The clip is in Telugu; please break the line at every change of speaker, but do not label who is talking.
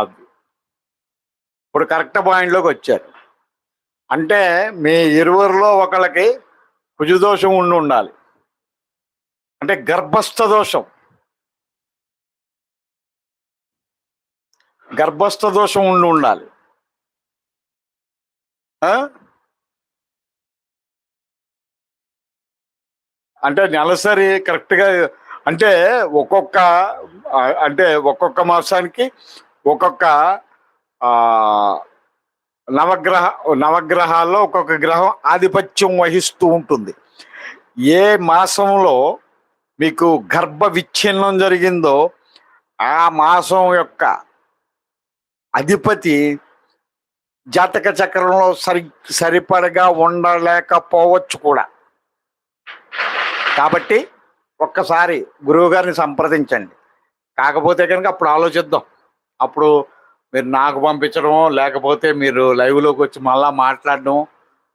ఇప్పుడు కరెక్ట్ పాయింట్లోకి వచ్చారు. అంటే మీ ఇరువురిలో ఒకళ్ళకి కుజదోషం ఉండి ఉండాలి. అంటే గర్భస్థ దోషం. గర్భస్థ దోషం ఉండి ఉండాలి. అంటే నెలసరి కరెక్ట్గా అంటే ఒక్కొక్క అంటే ఒక్కొక్క మాసానికి ఒక్కొక్క నవగ్రహ నవగ్రహాల్లో ఒక్కొక్క గ్రహం ఆధిపత్యం వహిస్తూ ఉంటుంది. ఏ మాసంలో మీకు గర్భ విచ్ఛిన్నం జరిగిందో ఆ మాసం యొక్క అధిపతి జాతక చక్రంలో సరి సరిపడగా ఉండలేకపోవచ్చు కూడా. కాబట్టి ఒక్కసారి గురువుగారిని సంప్రదించండి. కాకపోతే కనుక అప్పుడు ఆలోచిద్దాం. అప్పుడు మీరు నాకు పంపించడం లేకపోతే మీరు లైవ్లోకి వచ్చి మళ్ళా మాట్లాడడం